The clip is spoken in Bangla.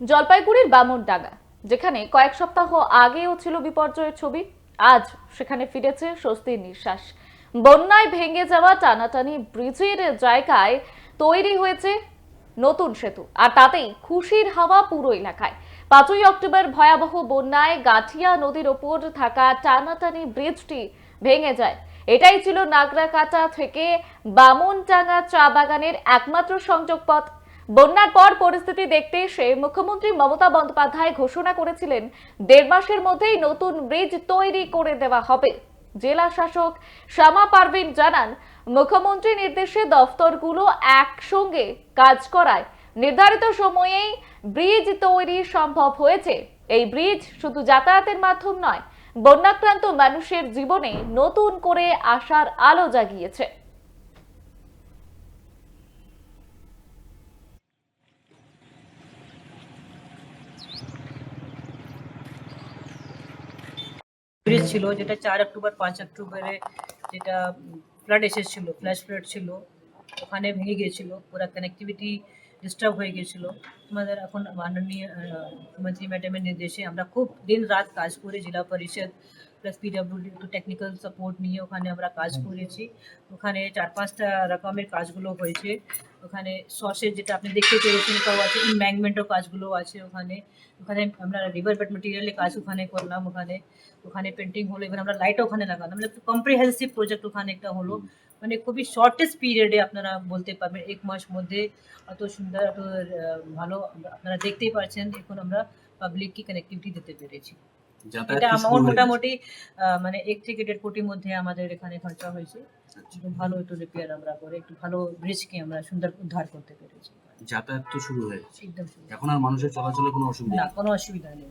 জলপাইগুড়ির বামনডাঙ্গা, যেখানে কয়েক সপ্তাহ আগেও ছিল বিপর্যয়ের ছবি, আজ সেখানে ফিরেছে স্বস্তির নিঃশ্বাস। বন্যায় ভেঙে যাওয়া টানাটানি ব্রিজের জায়গায় তৈরি হয়েছে নতুন সেতু, আর তাতেই খুশির হাওয়া পুরো এলাকায়। পাঁচই অক্টোবর ভয়াবহ বন্যায় গাঠিয়া নদীর ওপর থাকা টানাটানি ব্রিজটি ভেঙে যায়। এটাই ছিল নাগরাকাটা থেকে বামনটাঙ্গা চা বাগানের একমাত্র সংযোগ পথ বন্যার পর পরিস্থিতি দেখতে এসে মুখ্যমন্ত্রী মমতা বন্দ্যোপাধ্যায় ঘোষণা করেছিলেন, দেড় মাসের মধ্যেই নতুন ব্রিজ তৈরি করে দেওয়া হবে। জেলা শাসক শ্যামা পারভিন জানান, মুখ্যমন্ত্রী নির্দেশে দফতরগুলো একসঙ্গে কাজ করায়। নির্ধারিত সময়েই ব্রিজ তৈরি সম্ভব হয়েছে। এই ব্রিজ শুধু যাতায়াতের মাধ্যম নয়, বন্যাক্রান্ত মানুষের জীবনে নতুন করে আশার আলো জাগিয়েছে। ব্রিজ ছিল যেটা চার অক্টোবর পাঁচ অক্টোবরে যেটা ফ্লাড এসেছিল ফ্ল্যাশ ফ্লাড ছিল ওখানে ভেঙে গিয়েছিল পুরা কানেক্টিভিটি ডিস্টার্ব হয়ে গিয়েছিল। আমাদের এখন মাননীয় মুখ্যমন্ত্রী ম্যাডামের নির্দেশে আমরা খুব দিন রাত কাজ করে জেলা পরিষদ প্লাস পিডাব্লিউডি একটু টেকনিক্যাল সাপোর্ট নিয়ে ওখানে আমরা কাজ করেছি। ওখানে চার পাঁচটা রকমের কাজগুলো হয়েছে। ওখানে সসের যেটা আপনি দেখতে পেরেছেন ওটাও আছে ইম্যাংমেন্টও কাজগুলো আছে ওখানে। ওখানে আমরা রিভার বেড মেটেরিয়ালের কাজ ওখানে করলাম ওখানে। ওখানে পেন্টিং হলো এবার আমরা লাইট ওখানে লাগালাম। মানে কম্প্রিহেন্সিভ প্রজেক্ট ওখানে একটা হলো। মানে খুবই শর্টেস্ট পিরিয়ডে আপনারা বলতে পারবেন এক মাস মধ্যে। এত সুন্দর এত ভালো আপনারা দেখতেই পাচ্ছেন এখন আমরা পাবলিককে কানেক্টিভিটি দিতে পেরেছি। এটা আমার মোটামুটি আহ, মানে এক থেকে দেড় কোটির মধ্যে আমাদের এখানে খরচা হয়েছে। আচ্ছা। ভালো একটু রিপেয়ার আমরা করে একটু ভালো ব্রিজকে আমরা সুন্দর উদ্ধার করতে পেরেছি। যাতায়াত তো শুরু হয়েছে একদম এখন আর মানুষের চলাচলে কোনো অসুবিধা না কোনো অসুবিধা নেই।